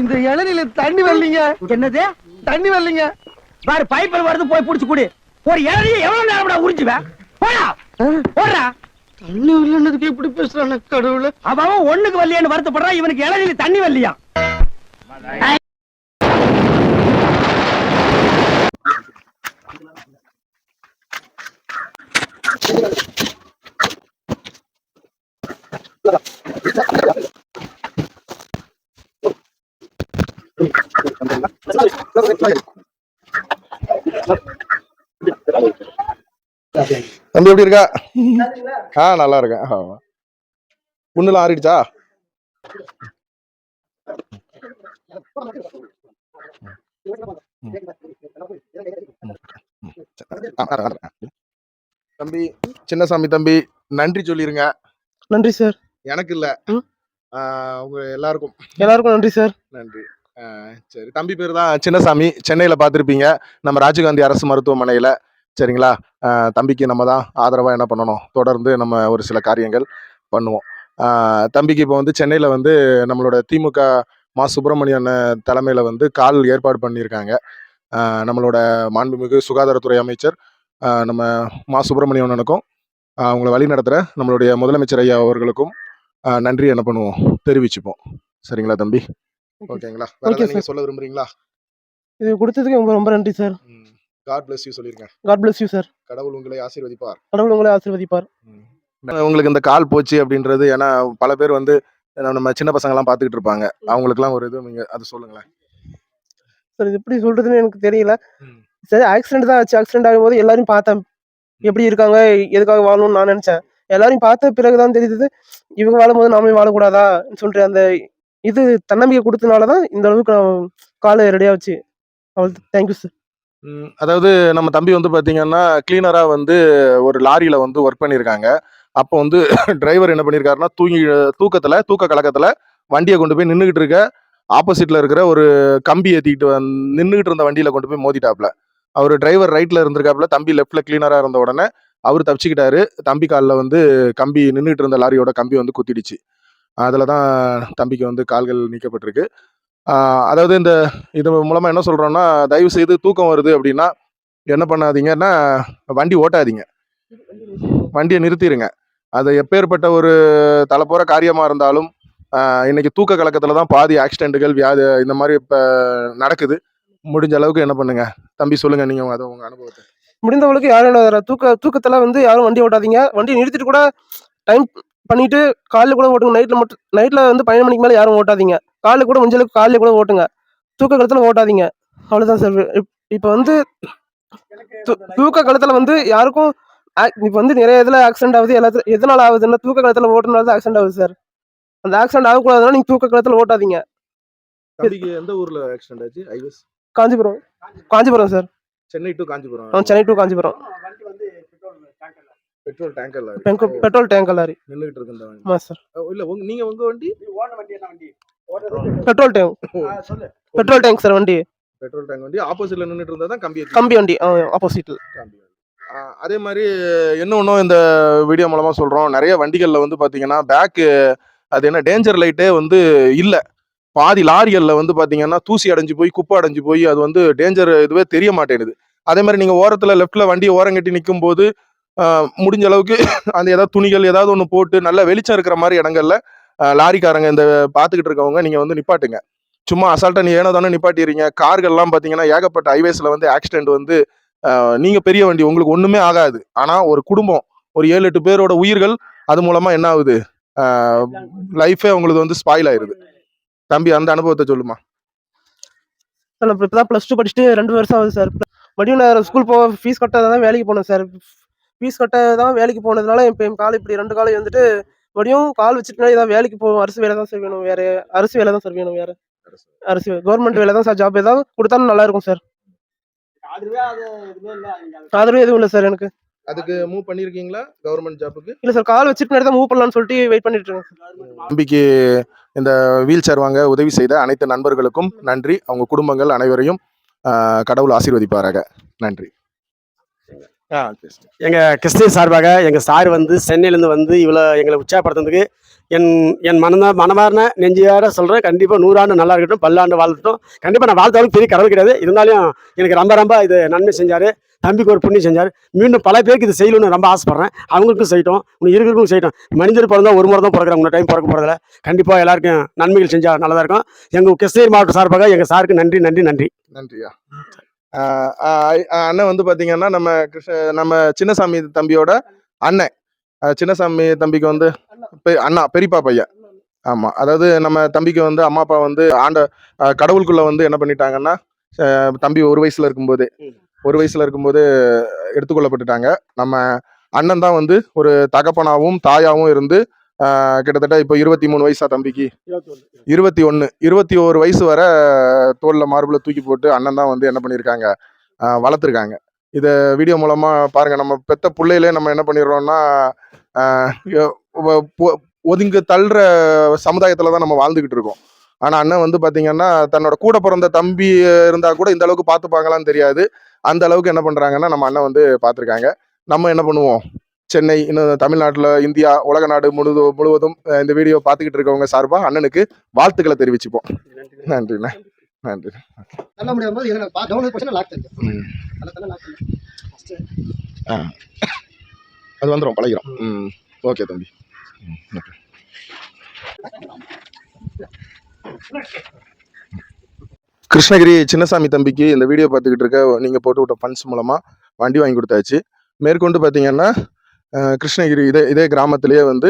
இந்த இளநில தண்ணி வரலீங்க. என்னது? தண்ணி வரலீங்க. பாரு பைப்பில் வருது போய் புடிச்சு குடி. ஒரு இளநிய எவ்வளவு நேரம் உறிஞ்சுவேன்? போடா. போடுறா. தண்ணி வரலன்னதுக்கு எப்படி பேசுறான கடவுள. அவன் ஒண்ணுக்கு வரலையான்னு வருத்தப்படுறான் இவனுக்கு இளநில தண்ணி வரலையா? தம்பி எப்படி இருக்கா? ஆ நல்லா இருக்கேன். ஆ. புண்ணுலாம் ஆறிடுச்சா. தம்பி சின்னசாமி தம்பி நன்றி சொல்லிருங்க. நன்றி சார். எனக்கு இல்ல. உங்க எல்லாருக்கும். எல்லாருக்கும் நன்றி சார். நன்றி. சரி. தம்பி பேர் தான் சின்னசாமி. சென்னையில் பார்த்துருப்பீங்க. நம்ம ராஜீவ்காந்தி அரசு மருத்துவமனையில். சரிங்களா? தம்பிக்கு நம்ம தான் ஆதரவாக என்ன பண்ணணும்? தொடர்ந்து நம்ம ஒரு சில காரியங்கள் பண்ணுவோம். தம்பிக்கு இப்போ வந்து சென்னையில் வந்து நம்மளோட திமுக மா சுப்பிரமணியன் தலைமையில் வந்து கால் ஏற்பாடு பண்ணியிருக்காங்க. நம்மளோட மாண்புமிகு சுகாதாரத்துறை அமைச்சர் நம்ம மா சுப்பிரமணியனுக்கும் அவங்கள வழி நடத்துகிற நம்மளுடைய முதலமைச்சர் ஐயா அவர்களுக்கும் நன்றி என்ன பண்ணுவோம்? தெரிவிச்சுப்போம். சரிங்களா தம்பி? ஓகேங்களா? ஏதாவது நீங்க சொல்ல விரும்புறீங்களா? இது கொடுத்ததுக்கு ரொம்ப ரொம்ப நன்றி சார் காட் bless யூ சொல்லிருங்க. காட் bless யூ சார் கடவுள் உங்களை ஆசீர்வதிப்பார். கடவுள் உங்களை ஆசீர்வதிப்பார். உங்களுக்கு இந்த கால் போச்சு அப்படின்றது ஏன்னா பல பேர் வந்து நம்ம சின்ன பசங்க எல்லாம் பாத்துக்கிட்டு இருப்பாங்க அவங்களுக்குலாம் ஒரு இது நீங்க அது சொல்லுங்களேன். சார் இது எப்படி சொல்றதுன்னு எனக்கு தெரியல. சரி ஆக்சிடென்ட் தான் ஆச்சு. ஆக்சிடென்ட் ஆகும்போது எல்லாரும் பார்த்தேன். எப்படி இருக்காங்க எதுக்காக வாழணும்னு நான் நினைச்சேன். எல்லாரையும் பார்த்த பிறகுதான் தெரியுது இவங்க வாழும்போது நாமளே வாழக்கூடாதா? சொல்லிட்டு அந்த இது தன்னம்பிக்கை கொடுத்தனால தான் இந்த அளவுக்கு நான் காலை ரெடியாக வச்சு அவள் தேங்க்யூ சார் அதாவது நம்ம தம்பி வந்து பார்த்தீங்கன்னா கிளீனராக வந்து ஒரு லாரியில் வந்து ஒர்க் பண்ணியிருக்காங்க அப்போ வந்து டிரைவர் என்ன பண்ணியிருக்காருன்னா தூங்கி தூக்கத்தில் தூக்க கழகத்தில் வண்டியை கொண்டு போய் நின்றுக்கிட்டு இருக்க ஆப்போசிட்டில் இருக்கிற ஒரு கம்பி ஏற்றிட்டு வந் நின்றுக்கிட்டு இருந்த வண்டியில் கொண்டு போய் மோதிட்டாப்ல. அவர் டிரைவர் ரைட்டில் இருந்திருக்காப்புல தம்பி லெஃப்ட்டில் கிளீனராக இருந்த உடனே அவர் தப்பிச்சுக்கிட்டாரு. தம்பி காலில் வந்து கம்பி நின்றுட்டு இருந்த லாரியோட கம்பி வந்து குத்திடுச்சு. அதில் தான் தம்பிக்கு வந்து கால்கள் நீக்கப்பட்டிருக்கு. அதாவது இந்த இது மூலமாக என்ன சொல்கிறோன்னா தயவு செய்து தூக்கம் வருது அப்படின்னா என்ன பண்ணாதீங்கன்னா வண்டி ஓட்டாதீங்க. வண்டியை நிறுத்திடுங்க அது எப்பேற்பட்ட ஒரு தலைப்போற காரியமாக இருந்தாலும் இன்னைக்கு தூக்க கலக்கத்தில் தான் பாதி ஆக்சிடென்ட்டுகள் வியாதி இந்த மாதிரி இப்போ நடக்குது. முடிஞ்ச அளவுக்கு என்ன பண்ணுங்க? தம்பி சொல்லுங்க நீங்க அதை உங்க அனுபவத்தை. முடிந்தவளுக்கு யாரும் தூக்க தூக்கத்தில் வந்து யாரும் வண்டி ஓட்டாதீங்க. வண்டி நிறுத்திட்டு கூட டைம் பண்ணிட்டு காலைல கூட ஓட்டுங்க. நைட்ல மட்டும் நைட்ல வந்து பன்னெண்டு மணிக்கு மேல யாரும் ஓட்டாதீங்க. காலைல கூட முடிஞ்சளவுக்கு காலைல கூட ஓட்டுங்க. தூக்க காலத்துல ஓட்டாதீங்க. அவ்வளவுதான் சார் இப்போ வந்து தூக்க காலத்துல வந்து யாருக்கும் இப்ப வந்து நிறைய இதுல ஆக்சிடென்ட் ஆகுது. எல்லாத்துல எதனால ஆகுதுன்னா தூக்க காலத்துல ஓட்டுனால தான் ஆக்சிடென்ட் ஆகுது சார் அந்த ஆக்சிடென்ட் ஆகக்கூடாதுன்னா நீங்க தூக்க காலத்துல ஓட்டாதீங்க. எந்த ஊர்ல ஆக்சிடென்ட் ஆச்சு? IS Kanchipuram. Kanchipuram sir Chennai to Kanchipuram. Chennai to Kanchipuram. Petrol டேங்கர்ல பெங்கு- பெட்ரோல் டேங்க் லாரி. நின்றுகிட்டு இருக்கு இந்த வண்டி. ஆமா சார் இல்ல உங்க நீங்க உங்க வண்டி? Petrol tank petrol tank sir வண்டி. பெட்ரோல் டேங்க் வண்டி. ஆப்போசிட்ல நின்றுட்டு இருந்தா தான் கம்பி கம்பி வண்டி. ஆப்போசிட்ல கம்பி வண்டி. ஆ, அதே மாதிரி இன்னொன்னும் இந்த வீடியோ மூலமா சொல்றோம். நிறைய வண்டிகள்ல வந்து பாத்தீங்கன்னா பேக்கு அது என்ன டேஞ்சர் லைட்டே வந்து இல்ல. பாதி லாரிகள்ல வந்து பாத்தீங்கன்னா தூசி அடைஞ்சு போய் குப்பை அடைஞ்சு போய் அது வந்து டேஞ்சர் இதுவே தெரிய மாட்டேங்குது. அதே மாதிரி நீங்க ஓரத்துல லெஃப்ட்ல வண்டியை ஓரம் கட்டி நிற்கும் போது முடிஞ்ச அளவுக்கு அந்த ஏதாவது துணிகள் ஏதாவது ஒன்று போட்டு நல்லா வெளிச்சம் இருக்கிற மாதிரி இடங்கள்ல லாரிக்காரங்க இந்த பார்த்துக்கிட்டு இருக்கவங்க நீங்கள் வந்து நிப்பாட்டுங்க. சும்மா அசால்ட்டா நீ ஏனோ தானே நிப்பாட்டிடுறீங்க. கார்கள்லாம் பார்த்தீங்கன்னா ஏகப்பட்ட ஹைவேஸில் வந்து ஆக்சிடென்ட் வந்து நீங்கள் பெரிய வண்டி உங்களுக்கு ஒன்றுமே ஆகாது. ஆனால் ஒரு குடும்பம் ஒரு ஏழு எட்டு பேரோட உயிர்கள் அது மூலமாக என்ன ஆகுது? லைஃபே உங்களுக்கு வந்து ஸ்பாயில் ஆயிடுது தம்பி அந்த அனுபவத்தை சொல்லுமா? சார் நான் இப்போ தான் ப்ளஸ் டூ படிச்சுட்டு ரெண்டு வருஷம் ஆகுது சார். மடியும் நான் ஸ்கூல் போக ஃபீஸ் கட்டாதான் வேலைக்கு போனேன் சார். ஃபீஸ் கட்ட தான் வேலைக்கு போனதுனால இப்போ என் கால் இப்படி ரெண்டு காலம் வந்துட்டு மறுபடியும் கால் வச்சுட்டு ஏதாவது வேலைக்கு போவோம். அரசு வேலை தான் சார் வேணும். வேற அரசு வேலை தான் சார் வேணும் வேற. அரசு கவர்மெண்ட் வேலை தான் சார் ஜாப் ஏதாவது கொடுத்தாலும் நல்லா இருக்கும் சார் ஆதரவு எதுவும் இல்லை. சார் எனக்கு. அதுக்கு மூவ் பண்ணிருக்கீங்களா கவர்மெண்ட் ஜாப்புக்கு இல்லை சார் கால் வச்சுட்டு தான் மூவ் பண்ணலாம்னு சொல்லிட்டு வெயிட் பண்ணிட்டு இருக்கேன் சார் தம்பிக்கு இந்த வீல் சேர் வாங்க உதவி செய்த அனைத்து நண்பர்களுக்கும் நன்றி. அவங்க குடும்பங்கள் அனைவரையும் கடவுள் ஆசீர்வதிப்பாராக. நன்றி. எங்கள் கிறிஸ்டின் சார்பாக எங்கள் சார் வந்து சென்னையிலேருந்து வந்து இவ்வளோ எங்களை உற்சாகப்படுத்துறதுக்கு என் என் மனத மனமார்ன நெஞ்சியார சொல்கிறேன் கண்டிப்பாக நூறாண்டு நல்லா இருக்கட்டும் பல்லாண்டு வாழ்த்தட்டும் கண்டிப்பாக நான் வாழ்த்தாலும் பெரிய கடவுள் கிடையாது. இருந்தாலும் எனக்கு ரொம்ப ரொம்ப இது நன்மை செஞ்சார். தம்பிக்கு ஒரு புண்ணியம் செஞ்சார். மீண்டும் பல பேருக்கு இது செய்யணும்னு ரொம்ப ஆசைப்பட்றேன். அவங்களுக்கும் செய்யட்டும் இன்னும் இருக்கிறவங்களுக்கும் செய்யட்டும். மனிதர் பிறந்தா ஒரு முறை தான் பிறக்கிறாங்க. இன்னும் டைம் பிறக்க போகிறதில்ல கண்டிப்பாக எல்லாருக்கும் நன்மைகள் செஞ்சால் நல்லதாக இருக்கும். எங்கள் கிருஷ்ணகிரி மாவட்ட சார்பாக எங்கள் சாருக்கு நன்றி நன்றி நன்றி. நன்றியா? அண்ணன் வந்து பார்த்தீங்கன்னா நம்ம கிருஷ்ண நம்ம சின்னசாமி தம்பியோட அண்ணன். சின்னசாமி தம்பிக்கு வந்து பெ- அண்ணா பெரியப்பா பையன். ஆமாம் அதாவது நம்ம தம்பிக்கு வந்து அம்மா அப்பா வந்து ஆண்ட கடவுளுக்குள்ள வந்து என்ன பண்ணிட்டாங்கன்னா தம்பி ஒரு வயசுல இருக்கும்போது ஒரு வயசுல இருக்கும்போது எடுத்துக்கொள்ளப்பட்டுட்டாங்க நம்ம அண்ணன் தான் வந்து ஒரு தகப்பனாவும் தாயாவும் இருந்து கிட்டத்தட்ட இப்போ இருபத்தி மூணு வயசா தம்பிக்கு. இருபத்தி ஒன்று இருபத்தி ஒரு வயசு வரை தோல்ல மார்பிள தூக்கி போட்டு அண்ணன் தான் வந்து என்ன பண்ணியிருக்காங்க வளர்த்துருக்காங்க. இதை வீடியோ மூலமா பாருங்க நம்ம பெத்த பிள்ளையிலே நம்ம என்ன பண்ணிடுறோம்னா ஒதுங்க தள்ளுற சமுதாயத்துல தான் நம்ம வாழ்ந்துகிட்டு இருக்கோம். ஆனா அண்ணன் வந்து பாத்தீங்கன்னா தன்னோட கூட பிறந்த தம்பி இருந்தா கூட இந்த அளவுக்கு பார்த்துப்பாங்களான்னு தெரியாது. அந்த அளவுக்கு என்ன பண்றாங்கன்னா நம்ம அண்ணன் வந்து பார்த்துருக்காங்க நம்ம என்ன பண்ணுவோம்? சென்னை இன்னும் தமிழ்நாட்டில் இந்தியா உலக நாடு முழுது முழுவதும் இந்த வீடியோ பார்த்துக்கிட்டு இருக்கவங்க சார்பாக அண்ணனுக்கு வாழ்த்துக்களை தெரிவிச்சுப்போம். நன்றிண்ணா நன்றி. ஆ. அது வந்துடும் பழகிறோம் ம். ஓகே தம்பி. கிருஷ்ணகிரி சின்னசாமி தம்பிக்கு இந்த வீடியோ பார்த்துக்கிட்டு இருக்க நீங்க போட்டு விட்ட ஃபண்ட்ஸ் மூலமா வண்டி வாங்கி கொடுத்தாச்சு. மேற்கொண்டு பார்த்தீங்கன்னா கிருஷ்ணகிரி இதே இதே கிராமத்திலேயே வந்து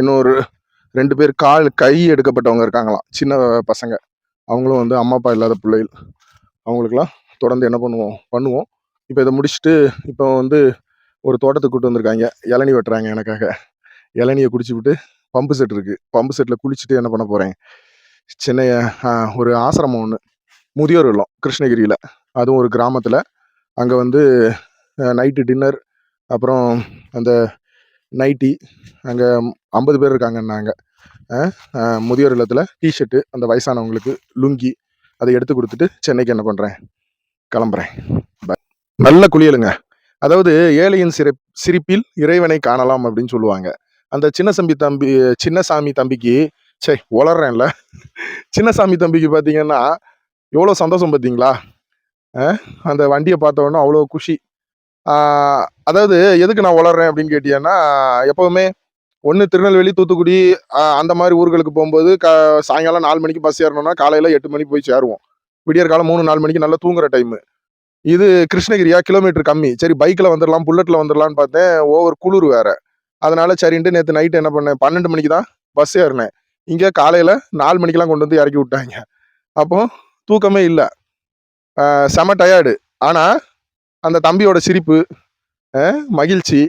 இன்னொரு ரெண்டு பேர் கால் கை எடுக்கப்பட்டவங்க இருக்காங்களாம். சின்ன பசங்க. அவங்களும் வந்து அம்மா அப்பா இல்லாத பிள்ளைகள். அவங்களுக்கெல்லாம் தொடர்ந்து என்ன பண்ணுவோம்? பண்ணுவோம். இப்போ இதை முடிச்சுட்டு இப்போ வந்து ஒரு தோட்டத்துக்கு கூட்டு வந்திருக்காங்க. இளநி வெட்டுறாங்க எனக்காக. இளநியை குடிச்சுவிட்டு பம்பு செட் இருக்குது பம்பு செட்டில் குளிச்சுட்டு என்ன பண்ண போகிறேன் சென்னை ஒரு ஆசிரமம் ஒன்று முதியோர் இல்லம் கிருஷ்ணகிரியில். அதுவும் ஒரு கிராமத்தில். அங்கே வந்து நைட்டு டின்னர் அப்புறம் அந்த நைட்டி அங்கே ஐம்பது பேர் இருக்காங்கன்னாங்க முதியோர் இல்லத்தில் டிஷர்ட்டு அந்த வயசானவங்களுக்கு லுங்கி அதை எடுத்து கொடுத்துட்டு சென்னைக்கு என்ன பண்ணுறேன் கிளம்புறேன். நல்ல குளியலுங்க. அதாவது ஏழையின் சிறை சிரிப்பில் இறைவனை காணலாம் அப்படின்னு சொல்லுவாங்க. அந்த சின்னசம்பி தம்பி சின்னசாமி தம்பிக்கு சே உளறேன்ல. சின்னசாமி தம்பிக்கு பார்த்தீங்கன்னா எவ்வளோ சந்தோஷம் பார்த்தீங்களா அந்த வண்டியை பார்த்த உடனே அவ்வளோ குஷி. அதாவது எதுக்கு நான் வளர்றேன் அப்படின்னு கேட்டீங்கன்னா எப்பவுமே ஒன்று திருநெல்வேலி தூத்துக்குடி அந்த மாதிரி ஊர்களுக்கு போகும்போது க சாயங்காலம் நாலு மணிக்கு பஸ் ஏறணும்னா காலையில் எட்டு மணிக்கு போய் சேருவோம். விடியற் காலம் மூணு நாலு மணிக்கு நல்லா தூங்குற டைமு இது கிருஷ்ணகிரியா? கிலோமீட்டர் கம்மி. சரி பைக்கில் வந்துடலாம் புல்லட்டில் வந்துடலாம்னு பார்த்தேன். ஓவர் குளிர் வேற. அதனால சரின்ட்டு நேற்று நைட்டு என்ன பண்ணேன்? பன்னெண்டு மணிக்கு தான் பஸ் ஏறினேன். இங்கே காலையில் நாலு மணிக்கெலாம் கொண்டு வந்து இறக்கி விட்டாங்க. அப்போ தூக்கமே இல்லை. செம டயர்டு ஆனால் அந்த தம்பியோட சிரிப்பு மகிழ்ச்சி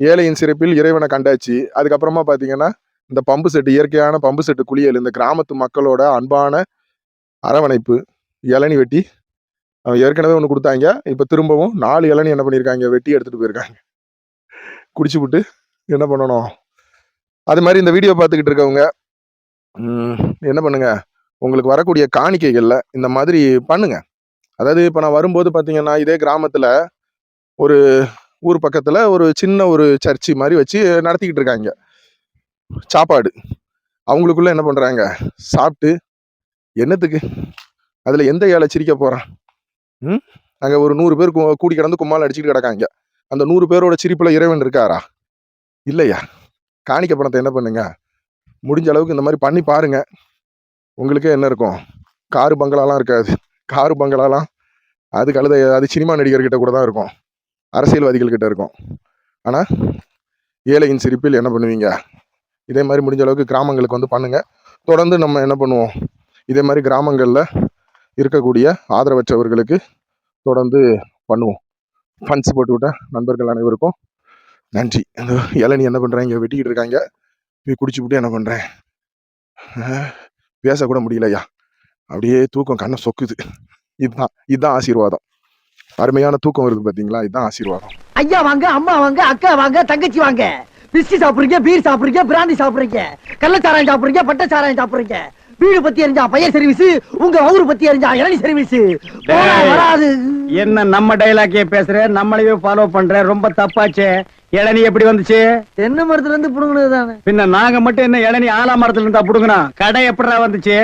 ஏழையின் சிறப்பில் இறைவனை கண்டாச்சு. அதுக்கப்புறமா பார்த்தீங்கன்னா இந்த பம்பு செட்டு இயற்கையான பம்பு செட்டு குளியல் இந்த கிராமத்து மக்களோட அன்பான அரவணைப்பு இளநி வெட்டி ஏற்கனவே ஒன்று கொடுத்தாங்க. இப்போ திரும்பவும் நாலு இளநி என்ன பண்ணியிருக்காங்க வெட்டி எடுத்துகிட்டு போயிருக்காங்க. குடிச்சு விட்டு என்ன பண்ணணும்? அது மாதிரி இந்த வீடியோ பார்த்துக்கிட்டு இருக்கவங்க என்ன பண்ணுங்க? உங்களுக்கு வரக்கூடிய காணிக்கைகளில் இந்த மாதிரி பண்ணுங்க. அதாவது இப்போ நான் வரும்போது பார்த்தீங்கன்னா இதே கிராமத்தில் ஒரு ஊர் பக்கத்தில் ஒரு சின்ன ஒரு சர்ச்சு மாதிரி வச்சு நடத்திக்கிட்டு இருக்காங்க. சாப்பாடு. அவங்களுக்குள்ள என்ன பண்ணுறாங்க சாப்பிட்டு என்னத்துக்கு? அதில் எந்த ஏழை சிரிக்க போகிறான் ம்? அங்கே ஒரு நூறு பேர் கூடி கிடந்து கும்மால் அடிச்சுட்டு கிடக்காங்க. அந்த நூறு பேரோட சிரிப்பில் இறைவன் இருக்காரா? இல்லையா? காணிக்க பணத்தை என்ன பண்ணுங்க? முடிஞ்ச அளவுக்கு இந்த மாதிரி பண்ணி பாருங்க. உங்களுக்கே என்ன இருக்கும்? காரு பங்களாலாம் இருக்காது. காரு பங்களாலாம் அது கழுத அது சினிமா நடிகர்கிட்ட கூட தான் இருக்கும். அரசியல்வாதிகள் கிட்ட இருக்கும். ஆனால் ஏழையின் சிரிப்பில் என்ன பண்ணுவீங்க? இதே மாதிரி முடிஞ்ச அளவுக்கு கிராமங்களுக்கு வந்து பண்ணுங்க. தொடர்ந்து நம்ம என்ன பண்ணுவோம்? இதே மாதிரி கிராமங்களில் இருக்கக்கூடிய ஆதரவற்றவர்களுக்கு தொடர்ந்து பண்ணுவோம். ஃபண்ட்ஸ் போட்டு நண்பர்கள் அனைவருக்கும் நன்றி. அந்த இளநி என்ன பண்ணுறாங்க வெட்டிக்கிட்டு இருக்காங்க. போய் குடிச்சு விட்டு என்ன பண்ணுறேன் பேசக்கூட முடியலையா? அப்படியே தூக்கம் கண்ணை சொக்குது. இதுதான் இதுதான் ஆசீர்வாதம். அருமையான தூக்கம் வருது பாத்தீங்களா? இதுதான் ஆசீர்வாதம். ஐயா வாங்க அம்மா வாங்க அக்கா வாங்க தங்கச்சி வாங்க. பிஸ்கி சாப்பிடுறீங்க பீர் சாப்பிடுறீங்க பிராந்தி சாப்பிடுறீங்க. கள்ளச்சாராயம் சாப்பிடுறீங்க பட்ட சாராயம் சாப்பிடுறீங்க. வீடு பத்தி எரிஞ்சா பையன் சர்வீஸ் உங்க ஊரு பத்தி எரிஞ்சா இளநி சர்வீஸ். வராது. என்ன நம்ம டைலாக்கே பேசுற? நம்மளையே ஃபாலோ பண்ற? ரொம்ப தப்பாச்சே. இளநீ எப்படி வந்துச்சு? தென்னை மரத்துல இருந்து புடுங்கினது தானே பின்ன நாங்க மட்டும் என்ன இளநீ ஆலா மரத்துல இருந்தா புடுங்கணும் கடை எப்படிடா வந்துச்சு?